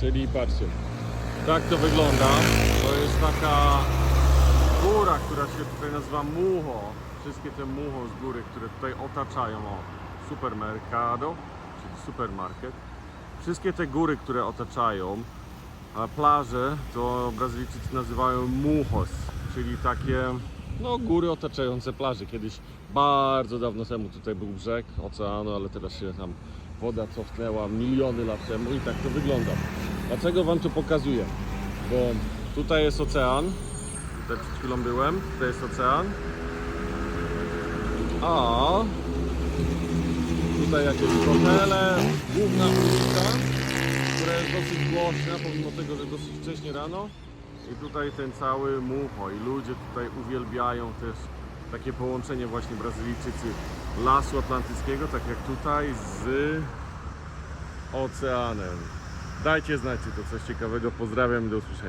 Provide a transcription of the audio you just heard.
Czyli patrzcie, tak to wygląda. To jest taka góra, która się tutaj nazywa Mucho. Wszystkie te Mucho z góry, które tutaj otaczają o supermercado, czyli supermarket. Wszystkie te góry, które otaczają a plaże, to Brazylijczycy nazywają Muchos, czyli takie no, góry otaczające plaże. Kiedyś bardzo dawno temu tutaj był brzeg oceanu, ale teraz się tam woda cofnęła miliony lat temu i tak to wygląda. Dlaczego Wam to pokazuję? Bo tutaj jest ocean, tutaj przed chwilą byłem, tutaj jest ocean, a tutaj jakieś hotele, główna ulica, która jest dosyć głośna, pomimo tego, że dosyć wcześnie rano. I tutaj ten cały mucho i ludzie tutaj uwielbiają też takie połączenie właśnie Brazylijczycy lasu atlantyckiego, tak jak tutaj z oceanem. Dajcie znać, czy to coś ciekawego. Pozdrawiam i do usłyszenia.